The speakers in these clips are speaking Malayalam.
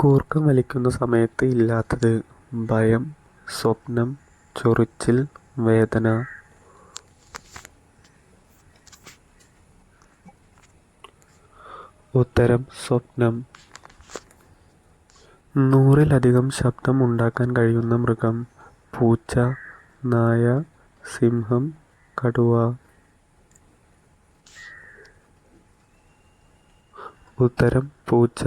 കൂർക്കം വലിക്കുന്ന സമയത്ത് ഇല്ലാത്തത് ഭയം സ്വപ്നം ചൊറിച്ചിൽ വേദന. ഉത്തരം സ്വപ്നം. നൂറിലധികം ശബ്ദം ഉണ്ടാക്കാൻ കഴിയുന്ന മൃഗം പൂച്ച നായ സിംഹം കടുവ. ഉത്തരം പൂച്ച.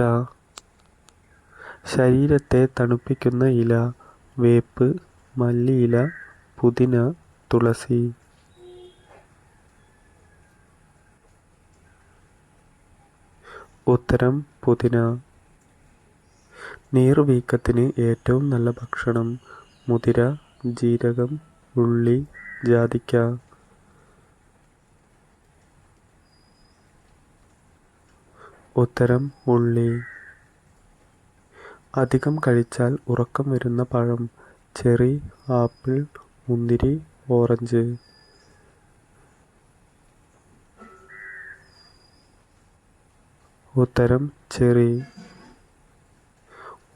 ശരീരത്തെ തണുപ്പിക്കുന്ന ഇല വേപ്പ് മല്ലിയില പുതിന തുളസി. ഉത്തരം പുതിന. നീർവീക്കത്തിന് ഏറ്റവും നല്ല ഭക്ഷണം മുതിര ജീരകം ഉള്ളി ജാതിക്ക. ഉത്തരം ഉള്ളി. അധികം കഴിച്ചാൽ ഉറക്കം വരുന്ന പഴം ചെറി ആപ്പിൾ മുന്തിരി ഓറഞ്ച്. ഉത്തരം ചെറി.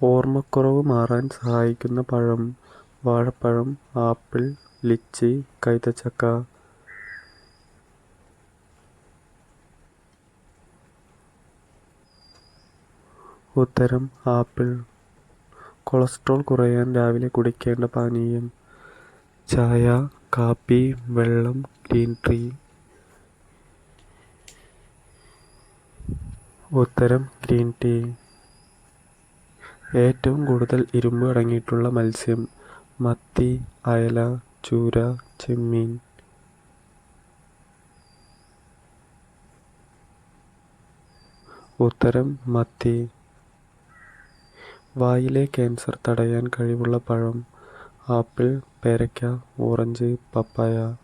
ഓർമ്മക്കുറവ് മാറാൻ സഹായിക്കുന്ന പഴം വാഴപ്പഴം ആപ്പിൾ ലിച്ചി കൈതച്ചക്ക. ഉത്തരം ആപ്പിൾ. കൊളസ്ട്രോൾ കുറയാൻ രാവിലെ കുടിക്കേണ്ട പാനീയം. ചായ കാപ്പി വെള്ളം ഗ്രീൻ ടീ. ഉത്തരം ഗ്രീൻ ടീ. ഏറ്റവും കൂടുതൽ ഇരുമ്പ് അടങ്ങിയിട്ടുള്ള മത്സ്യം. മത്തി അയല ചൂര ചെമ്മീൻ. ഉത്തരം മത്തി. വായിലെ ക്യാൻസർ തടയാൻ കഴിവുള്ള പഴം ആപ്പിൾ പേരയ്ക്ക ഓറഞ്ച് പപ്പായ.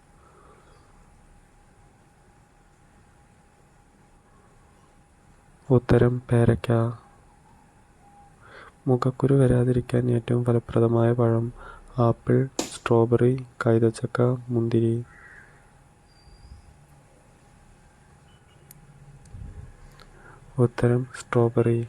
ഉത്തരം പേരയ്ക്ക. മുഖക്കുരു വരാതിരിക്കാൻ ഏറ്റവും ഫലപ്രദമായ പഴം ആപ്പിൾ സ്ട്രോബെറി കൈതച്ചക്ക മുന്തിരി. ഉത്തരം സ്ട്രോബെറി.